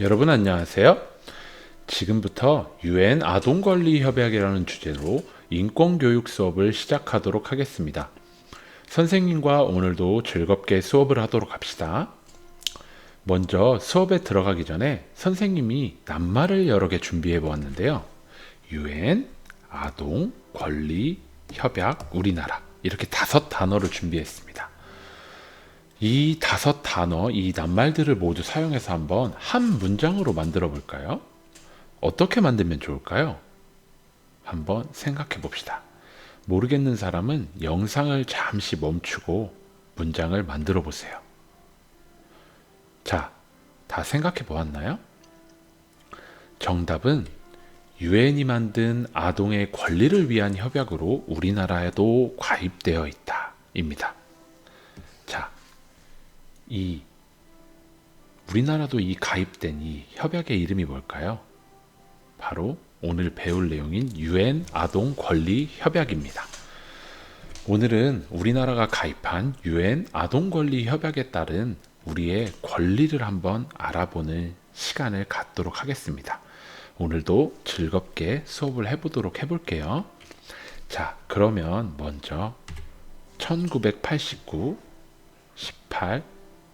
여러분 안녕하세요. 지금부터 UN 아동 권리 협약이라는 주제로 인권 교육 수업을 시작하도록 하겠습니다. 선생님과 오늘도 즐겁게 수업을 하도록 합시다. 먼저 수업에 들어가기 전에 선생님이 낱말을 여러 개 준비해 보았는데요. UN 아동 권리 협약 우리나라 이렇게 다섯 단어를 준비했습니다. 이 다섯 단어, 이 낱말들을 모두 사용해서 한번 한 문장으로 만들어 볼까요? 어떻게 만들면 좋을까요? 한번 생각해 봅시다. 모르겠는 사람은 영상을 잠시 멈추고 문장을 만들어 보세요. 자, 다 생각해 보았나요? 정답은 유엔이 만든 아동의 권리를 위한 협약으로 우리나라에도 가입되어 있다. 입니다. 자, 이 우리나라도 이 가입된 이 협약의 이름이 뭘까요? 바로 오늘 배울 내용인 유엔 아동 권리 협약입니다. 오늘은 우리나라가 가입한 유엔 아동 권리 협약에 따른 우리의 권리를 한번 알아보는 시간을 갖도록 하겠습니다. 오늘도 즐겁게 수업을 해보도록 해볼게요. 자, 그러면 먼저 1989, 18,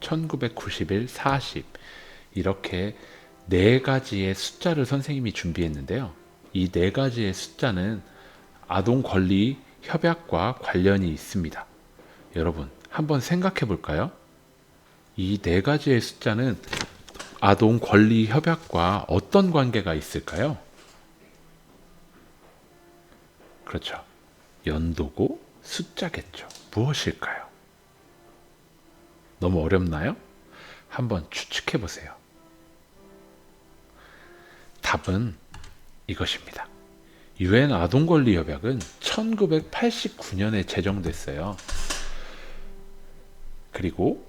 1991, 40 이렇게 네 가지의 숫자를 선생님이 준비했는데요. 이 네 가지의 숫자는 아동 권리 협약과 관련이 있습니다. 여러분, 한번 생각해 볼까요? 이 네 가지의 숫자는 아동 권리 협약과 어떤 관계가 있을까요? 그렇죠. 연도고 숫자겠죠. 무엇일까요? 너무 어렵나요? 한번 추측해 보세요. 답은 이것입니다. 유엔 아동 권리 협약은 1989년에 제정됐어요. 그리고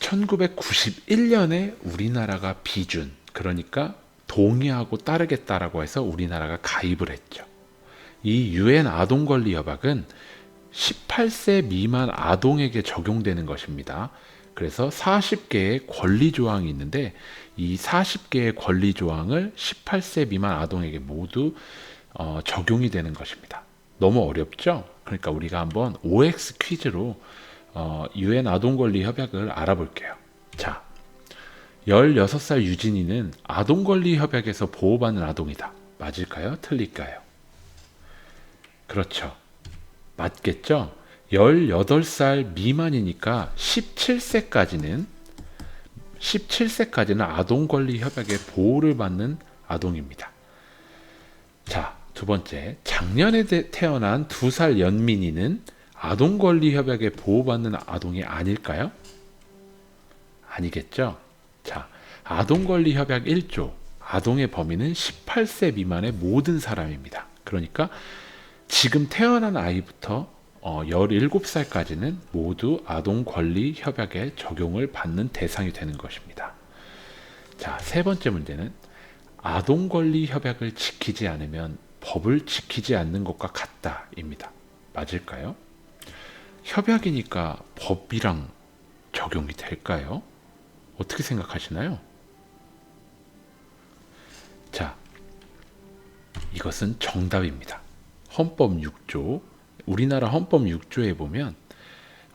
1991년에 우리나라가 비준 그러니까 동의하고 따르겠다라고 해서 우리나라가 가입을 했죠. 이 유엔 아동 권리 협약은 18세 미만 아동에게 적용되는 것입니다. 그래서 40개의 권리 조항이 있는데 이 40개의 권리 조항을 18세 미만 아동에게 모두 어, 적용이 되는 것입니다. 너무 어렵죠? 그러니까 우리가 한번 OX 퀴즈로 어, 유엔 아동 권리 협약을 알아볼게요. 자, 16살 유진이는 아동 권리 협약에서 보호받는 아동이다. 맞을까요? 틀릴까요? 그렇죠. 맞겠죠? 18살 미만이니까 17세까지는 17세까지는 아동 권리 협약의 보호를 받는 아동입니다. 자, 두 번째. 작년에 태어난 두살 연민이는 아동 권리 협약에 보호받는 아동이 아닐까요? 아니겠죠? 자, 아동 권리 협약 1조. 아동의 범위는 18세 미만의 모든 사람입니다. 그러니까 지금 태어난 아이부터 어, 17살까지는 모두 아동 권리 협약에 적용을 받는 대상이 되는 것입니다. 자, 세 번째 문제는 아동 권리 협약을 지키지 않으면 법을 지키지 않는 것과 같다입니다. 맞을까요? 협약이니까 법이랑 적용이 될까요? 어떻게 생각하시나요? 자, 이것은 정답입니다. 헌법 6조, 우리나라 헌법 6조에 보면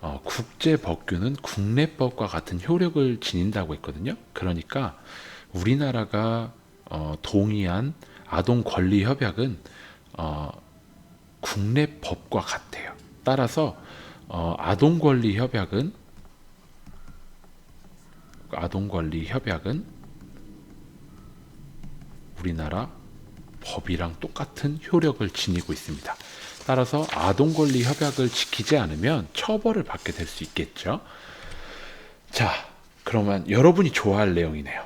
어, 국제 법규는 국내법과 같은 효력을 지닌다고 했거든요. 그러니까 우리나라가 어, 동의한 아동 권리 협약은 어, 국내 법과 같아요. 따라서 어, 아동 권리 협약은 아동 권리 협약은 우리나라 법이랑 똑같은 효력을 지니고 있습니다. 따라서 아동 권리 협약을 지키지 않으면 처벌을 받게 될 수 있겠죠. 자, 그러면 여러분이 좋아할 내용이네요.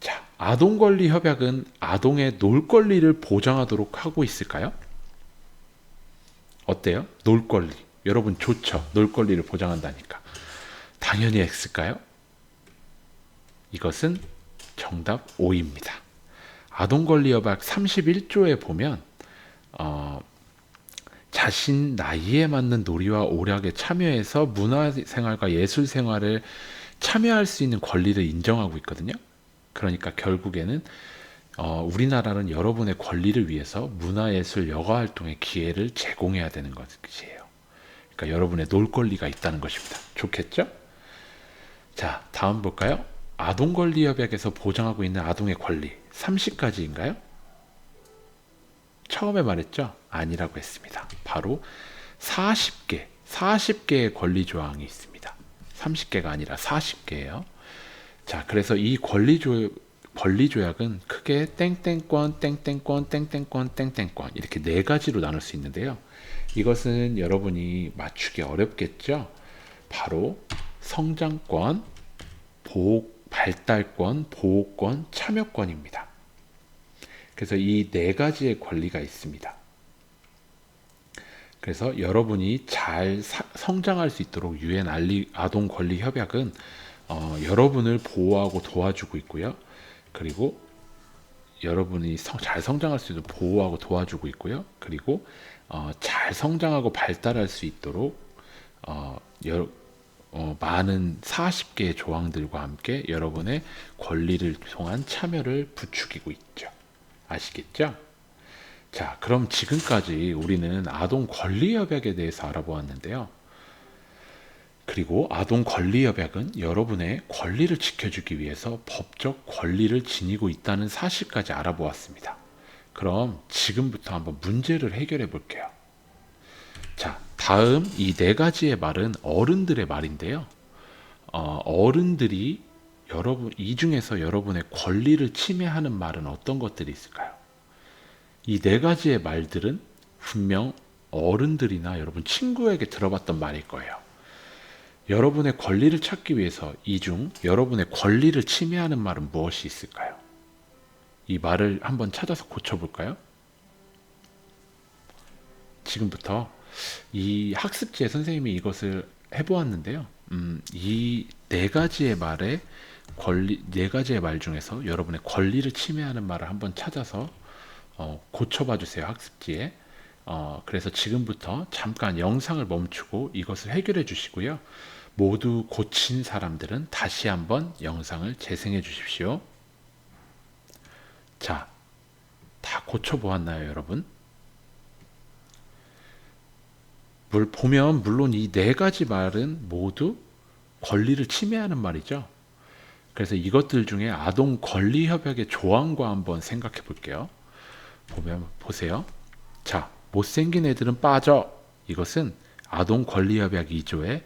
자, 아동 권리 협약은 아동의 놀 권리를 보장하도록 하고 있을까요? 어때요? 놀 권리. 여러분 좋죠. 놀 권리를 보장한다니까. 당연히 X일까요? 이것은 정답 O입니다. 아동권리협약 31조에 보면 어, 자신 나이에 맞는 놀이와 오락에 참여해서 문화생활과 예술생활을 참여할 수 있는 권리를 인정하고 있거든요. 그러니까 결국에는 어, 우리나라는 여러분의 권리를 위해서 문화예술 여가 활동의 기회를 제공해야 되는 것이에요. 그러니까 여러분의 놀 권리가 있다는 것입니다. 좋겠죠? 자, 다음 볼까요? 아동권리협약에서 보장하고 있는 아동의 권리 30가지인가요? 처음에 말했죠? 아니라고 했습니다. 바로 40개, 40개의 권리 조항이 있습니다. 30개가 아니라 40개예요. 자, 그래서 이 권리 조 권리 조약은 크게 땡땡권, 땡땡권, 땡땡권, 땡땡권 이렇게 네 가지로 나눌 수 있는데요. 이것은 여러분이 맞추기 어렵겠죠? 바로 성장권, 보호, 발달권, 보호권, 참여권입니다. 그래서 이 네 가지의 권리가 있습니다. 그래서 여러분이 잘 사, 성장할 수 있도록 유엔 아동 권리 협약은 어, 여러분을 보호하고 도와주고 있고요. 그리고 여러분이 성, 잘 성장할 수 있도록 보호하고 도와주고 있고요. 그리고 어, 잘 성장하고 발달할 수 있도록 어, 여, 어, 많은 40개의 조항들과 함께 여러분의 권리를 통한 참여를 부추기고 있죠. 아시겠죠? 자, 그럼 지금까지 우리는 아동 권리 협약에 대해서 알아보았는데요. 그리고 아동 권리 협약은 여러분의 권리를 지켜주기 위해서 법적 권리를 지니고 있다는 사실까지 알아보았습니다. 그럼 지금부터 한번 문제를 해결해 볼게요. 자, 다음 이 네 가지의 말은 어른들의 말인데요. 어, 른들이 여러분 이 중에서 여러분의 권리를 침해하는 말은 어떤 것들이 있을까요? 이 네 가지의 말들은 분명 어른들이나 여러분 친구에게 들어봤던 말일 거예요. 여러분의 권리를 찾기 위해서 이 중 여러분의 권리를 침해하는 말은 무엇이 있을까요? 이 말을 한번 찾아서 고쳐볼까요? 지금부터 이 학습지에 선생님이 이것을 해보았는데요. 음, 이 네 가지의 말에 권리 네 가지의 말 중에서 여러분의 권리를 침해하는 말을 한번 찾아서 어, 고쳐봐 주세요 학습지에. 어, 그래서 지금부터 잠깐 영상을 멈추고 이것을 해결해 주시고요. 모두 고친 사람들은 다시 한번 영상을 재생해 주십시오. 자, 다 고쳐 보았나요, 여러분? 물 보면 물론 이 네 가지 말은 모두 권리를 침해하는 말이죠. 그래서 이것들 중에 아동 권리 협약의 조항과 한번 생각해 볼게요. 보면 보세요. 자, 못생긴 애들은 빠져. 이것은 아동 권리 협약 2조에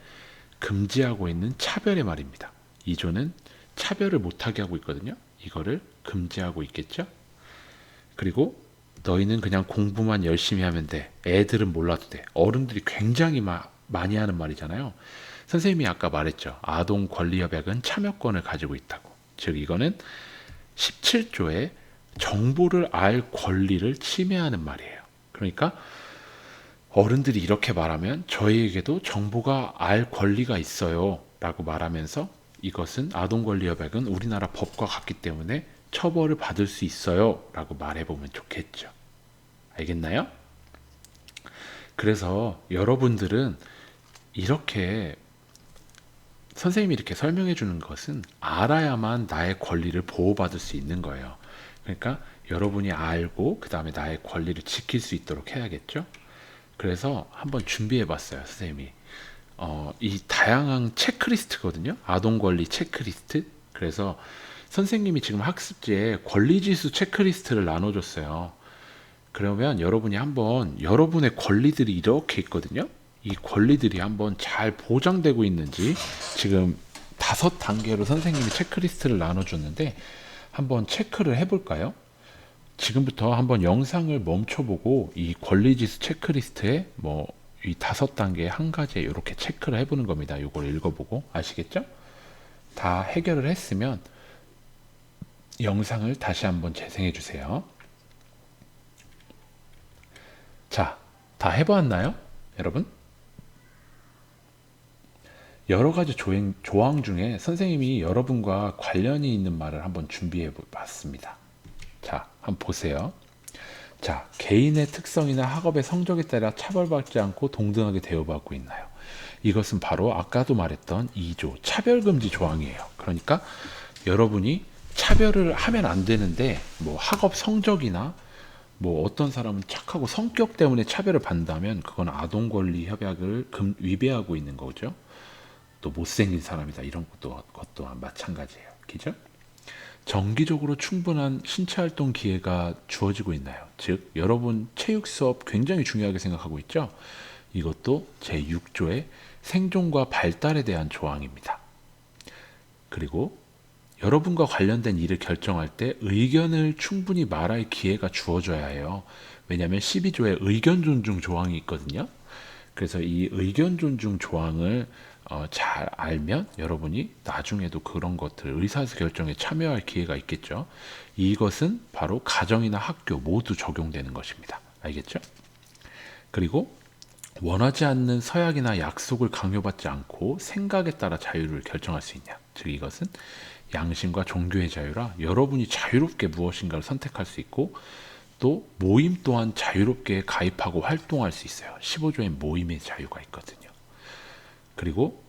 금지하고 있는 차별의 말입니다. 2조는 차별을 못하게 하고 있거든요. 이거를 금지하고 있겠죠. 그리고 너희는 그냥 공부만 열심히 하면 돼. 애들은 몰라도 돼. 어른들이 굉장히 마, 많이 하는 말이잖아요. 선생님이 아까 말했죠. 아동 권리 협약은 참여권을 가지고 있다고. 즉 이거는 17조에 정보를 알 권리를 침해하는 말이에요. 그러니까 어른들이 이렇게 말하면 저희에게도 정보가 알 권리가 있어요. 라고 말하면서 이것은 아동 권리 협약은 우리나라 법과 같기 때문에 처벌을 받을 수 있어요. 라고 말해보면 좋겠죠. 알겠나요? 그래서 여러분들은 이렇게 선생님이 이렇게 설명해 주는 것은 알아야만 나의 권리를 보호받을 수 있는 거예요. 그러니까 여러분이 알고 그 다음에 나의 권리를 지킬 수 있도록 해야겠죠. 그래서 한번 준비해 봤어요, 선생님이. 어, 이 다양한 체크리스트거든요. 아동 권리 체크리스트. 그래서 선생님이 지금 학습지에 권리지수 체크리스트를 나눠줬어요. 그러면 여러분이 한번 여러분의 권리들이 이렇게 있거든요. 이 권리들이 한번 잘 보장되고 있는지 지금 다섯 단계로 선생님이 체크리스트를 나눠줬는데 한번 체크를 해볼까요? 지금부터 한번 영상을 멈춰보고 이 권리지수 체크리스트에 뭐 이 다섯 단계 한 가지에 이렇게 체크를 해보는 겁니다. 이걸 읽어보고 아시겠죠? 다 해결을 했으면 영상을 다시 한번 재생해 주세요. 자, 다 해보았나요? 여러분? 여러 가지 조행, 조항 중에 선생님이 여러분과 관련이 있는 말을 한번 준비해 봤습니다. 자, 한번 보세요. 자, 개인의 특성이나 학업의 성적에 따라 차별받지 않고 동등하게 대우받고 있나요? 이것은 바로 아까도 말했던 2조 차별금지 조항이에요. 그러니까 여러분이 차별을 하면 안 되는데 뭐 학업 성적이나 뭐 어떤 사람은 착하고 성격 때문에 차별을 받는다면 그건 아동 권리 협약을 금, 위배하고 있는 거죠. 또 못생긴 사람이다 이런 것도 것 또한 마찬가지예요. 그죠? 정기적으로 충분한 신체 활동 기회가 주어지고 있나요? 즉 여러분 체육 수업 굉장히 중요하게 생각하고 있죠. 이것도 제 6조의 생존과 발달에 대한 조항입니다. 그리고 여러분과 관련된 일을 결정할 때 의견을 충분히 말할 기회가 주어져야 해요. 왜냐하면 12조에 의견 존중 조항이 있거든요. 그래서 이 의견 존중 조항을 어, 잘 알면 여러분이 나중에도 그런 것들 의사결정에 참여할 기회가 있겠죠. 이것은 바로 가정이나 학교 모두 적용되는 것입니다. 알겠죠? 그리고 원하지 않는 서약이나 약속을 강요받지 않고 생각에 따라 자유를 결정할 수 있냐. 즉 이것은 양심과 종교의 자유라 여러분이 자유롭게 무엇인가를 선택할 수 있고 또 모임 또한 자유롭게 가입하고 활동할 수 있어요. 15조엔 모임의 자유가 있거든요. 그리고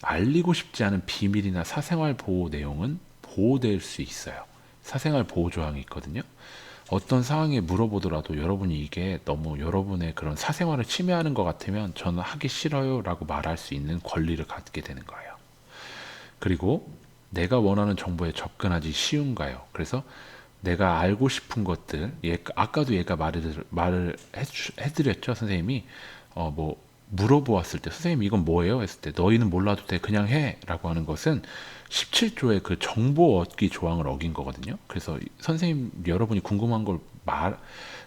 알리고 싶지 않은 비밀이나 사생활 보호 내용은 보호될 수 있어요. 사생활 보호 조항이 있거든요. 어떤 상황에 물어보더라도 여러분이 이게 너무 여러분의 그런 사생활을 침해하는 것 같으면 저는 하기 싫어요 라고 말할 수 있는 권리를 갖게 되는 거예요. 그리고 내가 원하는 정보에 접근하지 쉬운가요? 그래서 내가 알고 싶은 것들, 예, 아까도 얘가 말을, 말을 해드렸죠, 선생님이. 어, 뭐, 물어보았을 때, 선생님 이건 뭐예요? 했을 때, 너희는 몰라도 돼, 그냥 해. 라고 하는 것은 17조의 그 정보 얻기 조항을 어긴 거거든요. 그래서 선생님, 여러분이 궁금한 걸 말,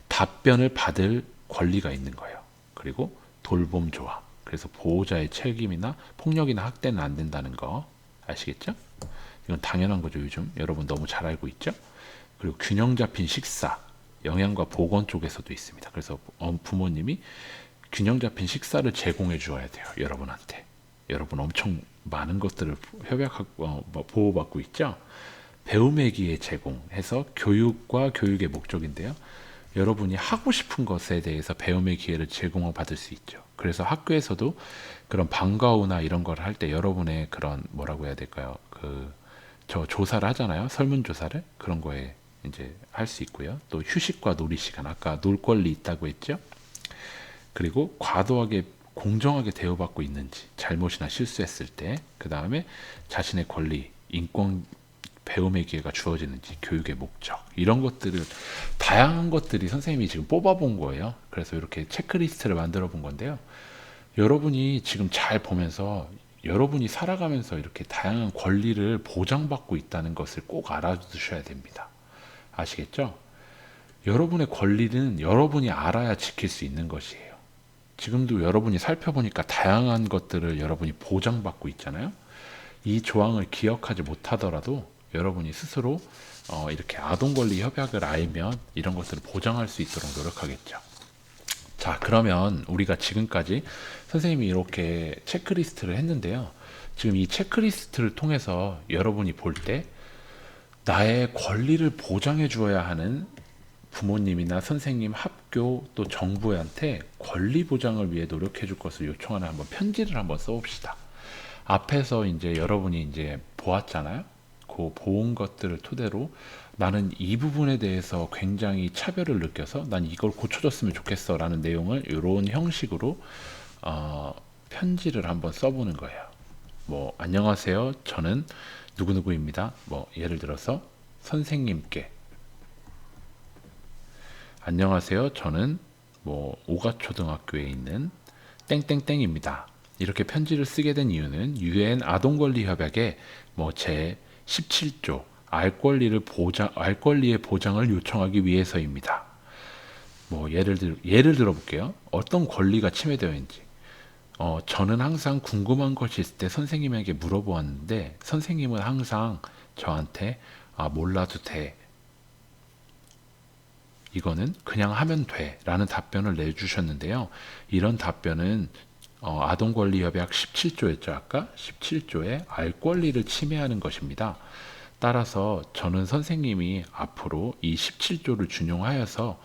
답변을 받을 권리가 있는 거예요. 그리고 돌봄 조항. 그래서 보호자의 책임이나 폭력이나 학대는 안 된다는 거 아시겠죠? 이건 당연한 거죠, 요즘. 여러분 너무 잘 알고 있죠? 그리고 균형 잡힌 식사, 영양과 보건 쪽에서도 있습니다. 그래서 부모님이 균형 잡힌 식사를 제공해 주어야 돼요, 여러분한테. 여러분 엄청 많은 것들을 협약하고 어, 뭐 보호받고 있죠. 배움의 기회 제공해서 교육과 교육의 목적인데요. 여러분이 하고 싶은 것에 대해서 배움의 기회를 제공을 받을 수 있죠. 그래서 학교에서도 그런 방과후나 이런 걸 할 때 여러분의 그런 뭐라고 해야 될까요? 그 저 조사를 하잖아요. 설문 조사를. 그런 거에 이제 할 수 있고요. 또 휴식과 놀이 시간. 아까 놀 권리 있다고 했죠. 그리고 과도하게 공정하게 대우받고 있는지, 잘못이나 실수했을 때, 그 다음에 자신의 권리, 인권 배움의 기회가 주어지는지, 교육의 목적, 이런 것들을, 다양한 것들이 선생님이 지금 뽑아본 거예요. 그래서 이렇게 체크리스트를 만들어 본 건데요. 여러분이 지금 잘 보면서 여러분이 살아가면서 이렇게 다양한 권리를 보장받고 있다는 것을 꼭 알아두셔야 됩니다. 아시겠죠? 여러분의 권리는 여러분이 알아야 지킬 수 있는 것이에요. 지금도 여러분이 살펴보니까 다양한 것들을 여러분이 보장받고 있잖아요. 이 조항을 기억하지 못하더라도 여러분이 스스로 어, 이렇게 아동권리 협약을 알면 이런 것들을 보장할 수 있도록 노력하겠죠. 자, 그러면 우리가 지금까지 선생님이 이렇게 체크리스트를 했는데요. 지금 이 체크리스트를 통해서 여러분이 볼 때 나의 권리를 보장해 주어야 하는 부모님이나 선생님, 학교 또 정부한테 권리 보장을 위해 노력해 줄 것을 요청하는 한번 편지를 한번 써봅시다. 앞에서 이제 여러분이 이제 보았잖아요. 그 보온 것들을 토대로 나는 이 부분에 대해서 굉장히 차별을 느껴서 난 이걸 고쳐줬으면 좋겠어 라는 내용을 이런 형식으로 어, 편지를 한번 써보는 거예요. 뭐 안녕하세요. 저는 누구누구입니다. 뭐 예를 들어서 선생님께 안녕하세요. 저는 뭐 오가초등학교에 있는 땡땡땡입니다. 이렇게 편지를 쓰게 된 이유는 유엔 아동권리 협약의 뭐제 17조 알 권리를 보장 알 권리의 보장을 요청하기 위해서입니다. 뭐 예를 들 예를 들어 볼게요. 어떤 권리가 침해되어 있는지. 어, 저는 항상 궁금한 것이 있을 때 선생님에게 물어보았는데 선생님은 항상 저한테 아, 몰라도 돼. 이거는 그냥 하면 돼. 라는 답변을 내주셨는데요. 이런 답변은 어, 아동권리협약 17조였죠. 아까 17조의 알 권리를 침해하는 것입니다. 따라서 저는 선생님이 앞으로 이 17조를 준용하여서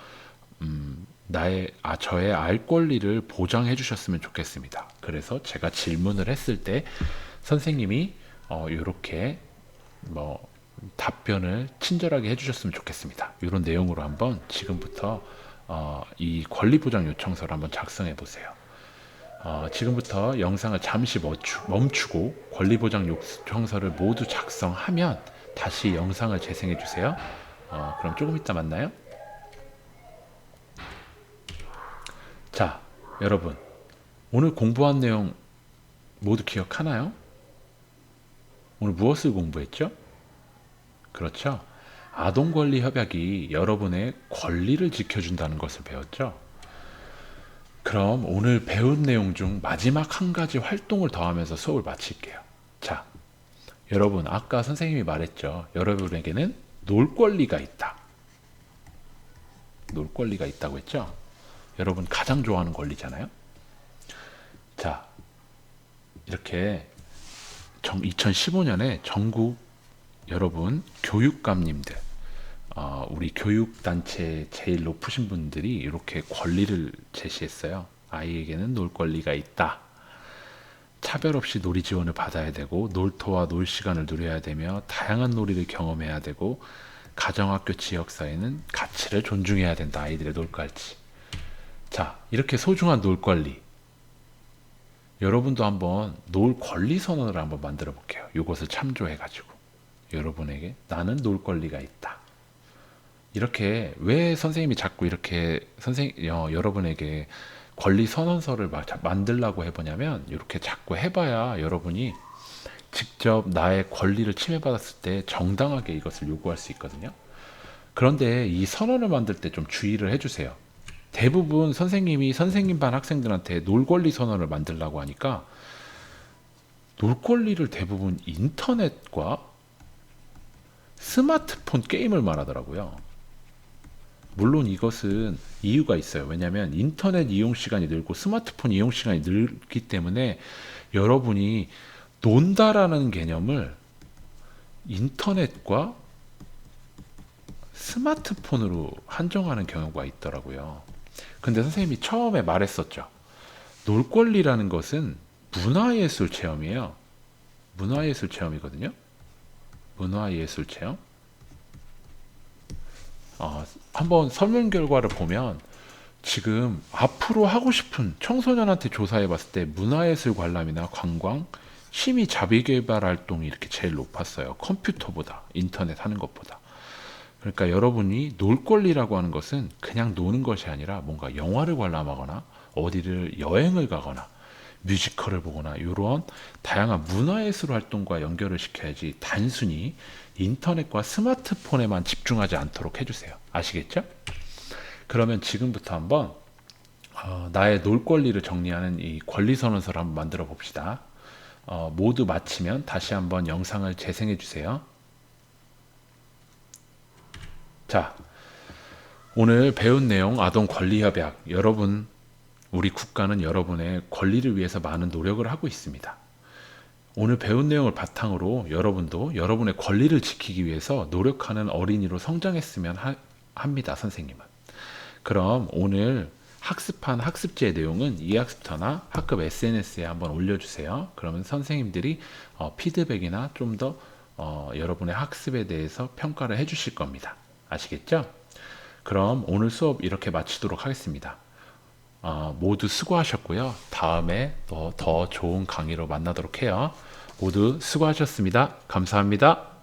음, 나의 아 저의 알 권리를 보장해 주셨으면 좋겠습니다. 그래서 제가 질문을 했을 때 선생님이 어, 이렇게 뭐 답변을 친절하게 해주셨으면 좋겠습니다. 이런 내용으로 한번 지금부터 어, 이 권리보장 요청서를 한번 작성해 보세요. 어, 지금부터 영상을 잠시 멈추, 멈추고 권리보장 요청서를 모두 작성하면 다시 영상을 재생해 주세요. 어, 그럼 조금 이따 만나요. 자, 여러분. 오늘 공부한 내용 모두 기억하나요? 오늘 무엇을 공부했죠? 그렇죠. 아동 권리 협약이 여러분의 권리를 지켜준다는 것을 배웠죠. 그럼 오늘 배운 내용 중 마지막 한 가지 활동을 더하면서 수업을 마칠게요. 자, 여러분 아까 선생님이 말했죠. 여러분에게는 놀 권리가 있다. 놀 권리가 있다고 했죠. 여러분 가장 좋아하는 권리잖아요. 자, 이렇게 2015년에 전국 여러분 교육감님들 어, 우리 교육단체 제일 높으신 분들이 이렇게 권리를 제시했어요. 아이에게는 놀 권리가 있다. 차별 없이 놀이 지원을 받아야 되고 놀토와 놀 시간을 누려야 되며 다양한 놀이를 경험해야 되고 가정학교 지역 사회는 가치를 존중해야 된다. 아이들의 놀갈지. 자, 이렇게 소중한 놀 권리. 여러분도 한번 놀 권리 선언을 한번 만들어 볼게요. 이것을 참조해 가지고 여러분에게 나는 놀 권리가 있다. 이렇게 왜 선생님이 자꾸 이렇게 선생 어, 여러분에게 권리 선언서를 막 자- 만들라고 해보냐면 이렇게 자꾸 해봐야 여러분이 직접 나의 권리를 침해받았을 때 정당하게 이것을 요구할 수 있거든요. 그런데 이 선언을 만들 때 좀 주의를 해주세요. 대부분 선생님이 선생님 반 학생들한테 놀 권리 선언을 만들라고 하니까 놀 권리를 대부분 인터넷과 스마트폰 게임을 말하더라고요. 물론 이것은 이유가 있어요. 왜냐하면 인터넷 이용 시간이 늘고 스마트폰 이용 시간이 늘기 때문에 여러분이 논다라는 개념을 인터넷과 스마트폰으로 한정하는 경우가 있더라고요. 근데 선생님이 처음에 말했었죠. 놀 권리라는 것은 문화예술 체험이에요. 문화예술 체험이거든요. 문화예술 체험. 어, 한번 설문 결과를 보면 지금 앞으로 하고 싶은 청소년한테 조사해 봤을 때 문화예술 관람이나 관광, 취미 자비 개발 활동이 이렇게 제일 높았어요. 컴퓨터보다, 인터넷 하는 것보다. 그러니까 여러분이 놀 권리라고 하는 것은 그냥 노는 것이 아니라 뭔가 영화를 관람하거나 어디를 여행을 가거나 뮤지컬을 보거나 이런 다양한 문화예술 활동과 연결을 시켜야지 단순히 인터넷과 스마트폰에만 집중하지 않도록 해주세요. 아시겠죠? 그러면 지금부터 한번 어, 나의 놀 권리를 정리하는 이 권리 선언서를 한번 만들어 봅시다. 어, 모두 마치면 다시 한번 영상을 재생해 주세요. 자, 오늘 배운 내용 아동 권리 협약 여러분 우리 국가는 여러분의 권리를 위해서 많은 노력을 하고 있습니다. 오늘 배운 내용을 바탕으로 여러분도 여러분의 권리를 지키기 위해서 노력하는 어린이로 성장했으면 하, 합니다, 선생님은. 그럼 오늘 학습한 학습지의 내용은 이 학습터나 학급 SNS에 한번 올려주세요. 그러면 선생님들이 어, 피드백이나 좀더 어, 여러분의 학습에 대해서 평가를 해주실 겁니다. 아시겠죠? 그럼 오늘 수업 이렇게 마치도록 하겠습니다. 어, 모두 수고하셨고요. 다음에 더, 더 좋은 강의로 만나도록 해요. 모두 수고하셨습니다. 감사합니다.